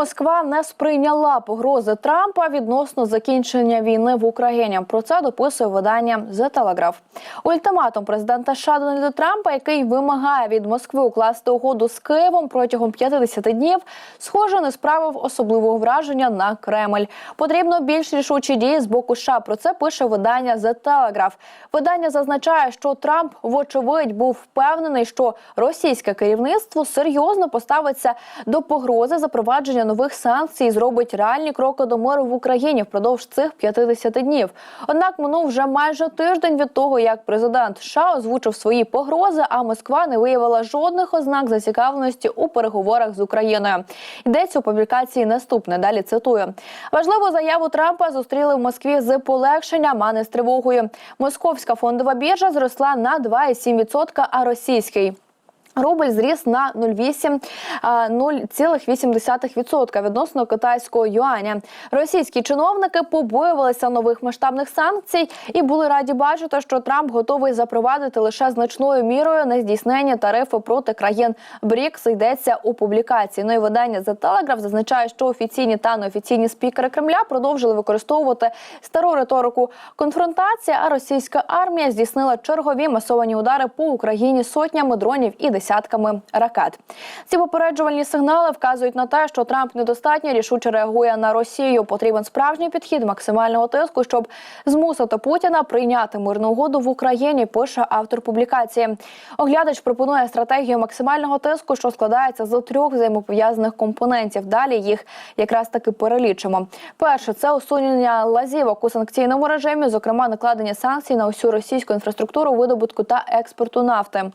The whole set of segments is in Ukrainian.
Москва не сприйняла погрози Трампа відносно закінчення війни в Україні. Про це дописує видання The Telegraph. Ультиматум президента США Дональда Трампа, який вимагає від Москви укласти угоду з Києвом протягом 50 днів, схоже, не справив особливого враження на Кремль. Потрібно більш рішучі дії з боку США. Про це пише видання The Telegraph. Видання зазначає, що Трамп, вочевидь, був впевнений, що російське керівництво серйозно поставиться до погрози запровадження нових санкцій зробить реальні кроки до миру в Україні впродовж цих 50 днів. Однак минув вже майже тиждень від того, як президент США озвучив свої погрози, а Москва не виявила жодних ознак зацікавленості у переговорах з Україною. Йдеться у публікації наступне. Далі цитую важливу заяву Трампа зустріли в Москві з полегшенням, а не з тривогою. Московська фондова біржа зросла на 2,7%, а російський. Рубль зріс на 0,8 а, 0,8% відносно китайського юаня. Російські чиновники побоювалися нових масштабних санкцій і були раді бачити, що Трамп готовий запровадити лише значною мірою нездійснення тарифи проти країн БРІКС. Йдеться у публікації. Ну і видання The Telegraph зазначає, що офіційні та неофіційні спікери Кремля продовжили використовувати стару риторику конфронтації. А російська армія здійснила чергові масовані удари по Україні сотнями дронів і десятками ракет. Ці попереджувальні сигнали вказують на те, що Трамп недостатньо рішуче реагує на Росію. Потрібен справжній підхід максимального тиску, щоб змусити Путіна прийняти мирну угоду в Україні. Пише автор публікації. Оглядач пропонує стратегію максимального тиску, що складається з трьох взаємопов'язаних компонентів. Далі їх якраз таки перелічимо. Перше це усунення лазівок у санкційному режимі, зокрема накладення санкцій на усю російську інфраструктуру видобутку та експорту нафти.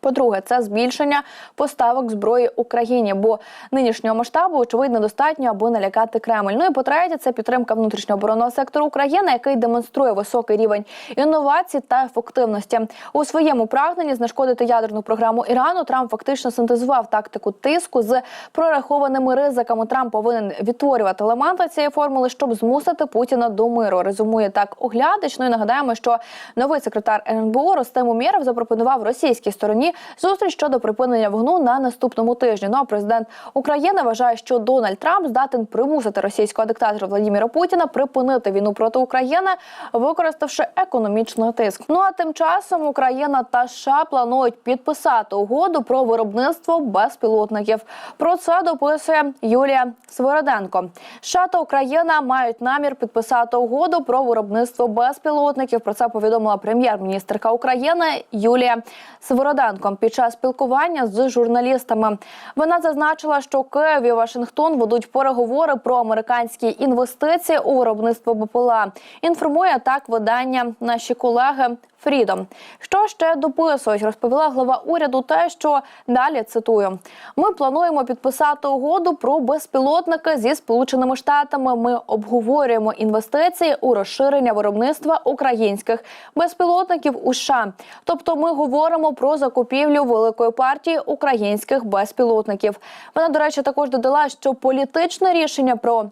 По-друге, це збільшення поставок зброї Україні, бо нинішнього масштабу очевидно достатньо, аби налякати Кремль. Ну і по-третє, це підтримка внутрішнього оборонного сектору України, який демонструє високий рівень інновацій та ефективності. У своєму прагненні знешкодити ядерну програму Ірану. Трамп фактично синтезував тактику тиску з прорахованими ризиками. Трамп повинен відтворювати елементи цієї формули, щоб змусити Путіна до миру. Резумує так оглядач. Ну і нагадаємо, що новий секретар РНБО Ростем Умєров запропонував російській стороні зустріч щодо припинення вогну на наступному тижні. Ну а президент України вважає, що Дональд Трамп здатен примусити російського диктатора Владимира Путіна припинити війну проти України, використавши економічний тиск. Ну а тим часом Україна та США планують підписати угоду про виробництво безпілотників. Про це дописує Юлія Свириденко. США та Україна мають намір підписати угоду про виробництво безпілотників. Про це повідомила прем'єр-міністрка України Юлія Свириденко під час спілкування з журналістами. Вона зазначила, що Київ і Вашингтон ведуть переговори про американські інвестиції у виробництво БПЛА. Інформує так видання наші колеги. Фрідом, що ще дописують, розповіла глава уряду. Те, що далі цитую: ми плануємо підписати угоду про безпілотники зі сполученими штатами. Ми обговорюємо інвестиції у розширення виробництва українських безпілотників у США. Тобто, ми говоримо про закупівлю великої партії українських безпілотників. Вона, до речі, також додала, що політичне рішення про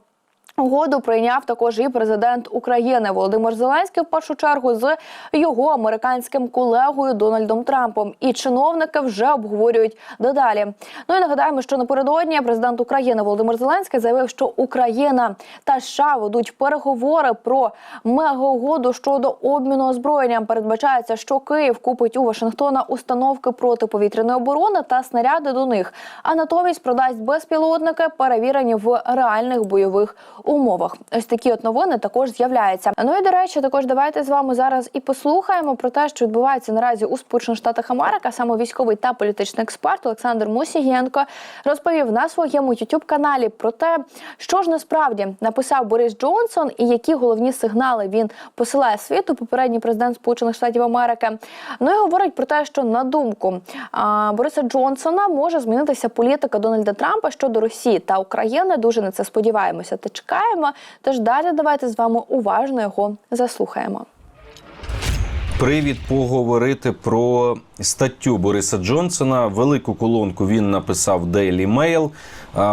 Угоду прийняв також і президент України Володимир Зеленський в першу чергу з його американським колегою Дональдом Трампом. І чиновники вже обговорюють дедалі. Ну і нагадаємо, що напередодні президент України Володимир Зеленський заявив, що Україна та США ведуть переговори про мегаугоду щодо обміну озброєнням. Передбачається, що Київ купить у Вашингтона установки протиповітряної оборони та снаряди до них, а натомість продасть безпілотники, перевірені в реальних бойових умовах. Ось такі от новини також з'являються. Ну і до речі, також давайте з вами зараз і послухаємо про те, що відбувається наразі у Сполучених Штатах Америки. Саме військовий та політичний експерт Олександр Мусігєнко розповів на своєму youtube каналі про те, що ж насправді написав Борис Джонсон і які головні сигнали він посилає світу. Попередній президент Сполучених Штатів Америки. Ну і говорить про те, що на думку Бориса Джонсона може змінитися політика Дональда Трампа щодо Росії та України. Дуже на це сподіваємося. Та чекаємо. Тож далі давайте з вами уважно його заслухаємо. Привід поговорити про статтю Бориса Джонсона. Велику колонку він написав Daily Mail,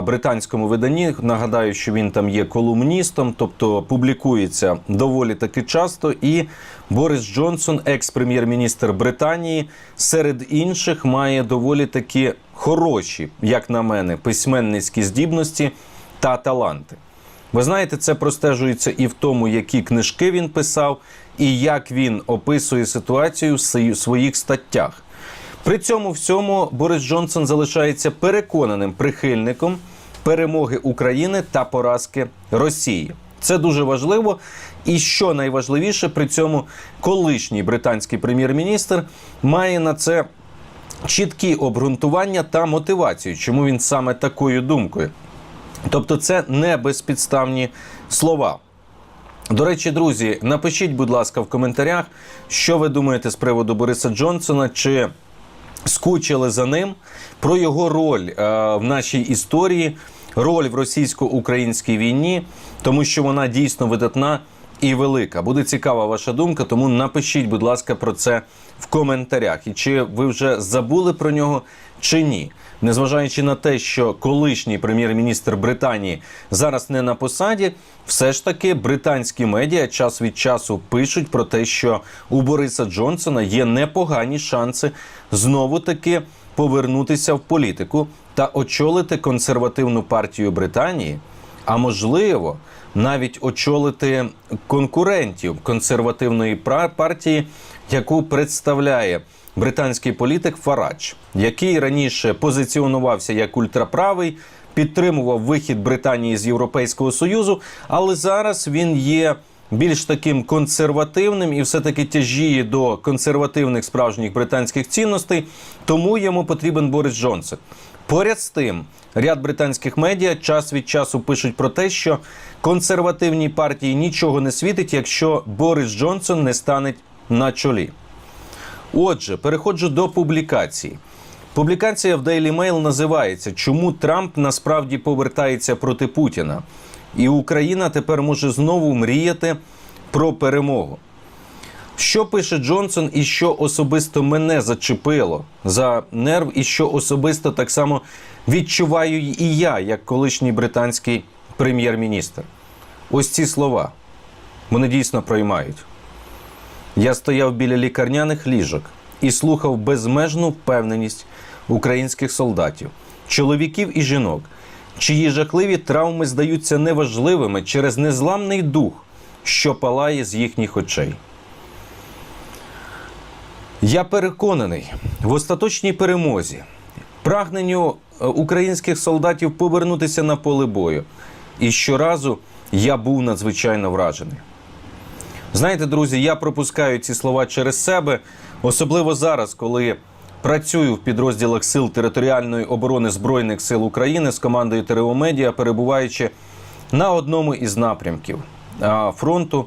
британському виданні. Нагадаю, що він там є колумністом, тобто публікується доволі таки часто. І Борис Джонсон, екс-прем'єр-міністр Британії, серед інших має доволі таки хороші, як на мене, письменницькі здібності. та таланти. Ви знаєте, це простежується і в тому, які книжки він писав, і як він описує ситуацію в своїх статтях. При цьому всьому Борис Джонсон залишається переконаним прихильником перемоги України та поразки Росії. Це дуже важливо. І що найважливіше, при цьому колишній британський прем'єр-міністр має на це чіткі обґрунтування та мотивацію, чому він саме такою думкою. Тобто, це не безпідставні слова. До речі, друзі, напишіть, будь ласка, в коментарях, що ви думаєте з приводу Бориса Джонсона. Чи скучили за ним про його роль е, в нашій історії, роль в російсько-українській війні, тому що вона дійсно видатна і велика. Буде цікава ваша думка, тому напишіть, будь ласка, про це в коментарях. І чи ви вже забули про нього, чи ні. Незважаючи на те, що колишній прем'єр-міністр Британії зараз не на посаді, все ж таки британські медіа час від часу пишуть про те, що у Бориса Джонсона є непогані шанси знову таки повернутися в політику та очолити консервативну партію Британії, а можливо, навіть очолити конкурентів консервативної партії, яку представляє британський політик Фарадж, який раніше позиціонувався як ультраправий, підтримував вихід Британії з Європейського Союзу, але зараз він є більш таким консервативним і все-таки тяжіє до консервативних справжніх британських цінностей, тому йому потрібен Борис Джонсон. Поряд з тим, ряд британських медіа час від часу пишуть про те, що консервативній партії нічого не світить, якщо Борис Джонсон не стане на чолі. Отже, переходжу до публікації. Публікація в Daily Mail називається Чому Трамп насправді повертається проти Путіна? І Україна тепер може знову мріяти про перемогу. Що пише Джонсон, і що особисто мене зачепило за нерв, і що особисто так само відчуваю і я, як колишній британський прем'єр-міністр. Ось ці слова. Вони дійсно проймають. Я стояв біля лікарняних ліжок і слухав безмежну впевненість українських солдатів, чоловіків і жінок, чиї жахливі травми здаються неважливими через незламний дух, що палає з їхніх очей. Я переконаний в остаточній перемозі, прагненню е, українських солдатів повернутися на поле бою. І щоразу я був надзвичайно вражений. Знаєте, друзі, я пропускаю ці слова через себе, особливо зараз, коли працюю в підрозділах Сил територіальної оборони Збройних сил України з командою ТРО Медіа, перебуваючи на одному із напрямків фронту,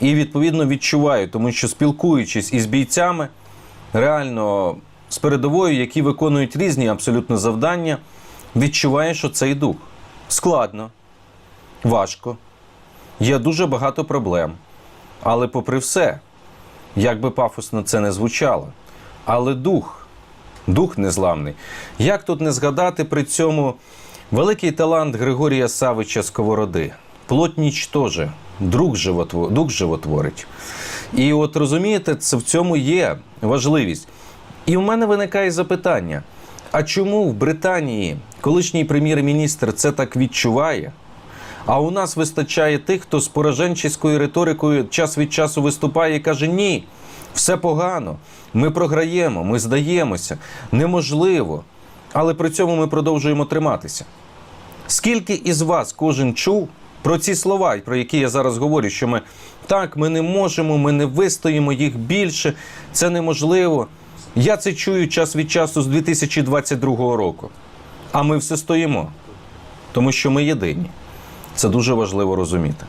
і відповідно відчуваю, тому що спілкуючись із бійцями, реально з передовою, які виконують різні абсолютно завдання, відчуваю, що цей дух. Складно, важко, є дуже багато проблем. Але попри все, як би пафосно це не звучало, але дух, дух незламний. Як тут не згадати при цьому великий талант Григорія Савича Сковороди? Плоть нічтоже, друг животво- дух животворить. І от розумієте, це в цьому є важливість. І в мене виникає запитання: а чому в Британії колишній прем'єр-міністр це так відчуває? А у нас вистачає тих, хто з пораженческою риторикою час від часу виступає і каже: ні, все погано, ми програємо, ми здаємося, неможливо. Але при цьому ми продовжуємо триматися. Скільки із вас кожен чув про ці слова, про які я зараз говорю, що ми так, ми не можемо, ми не вистоїмо їх більше, це неможливо. Я це чую час від часу з 2022 року. А ми все стоїмо, тому що ми єдині. Це дуже важливо розуміти.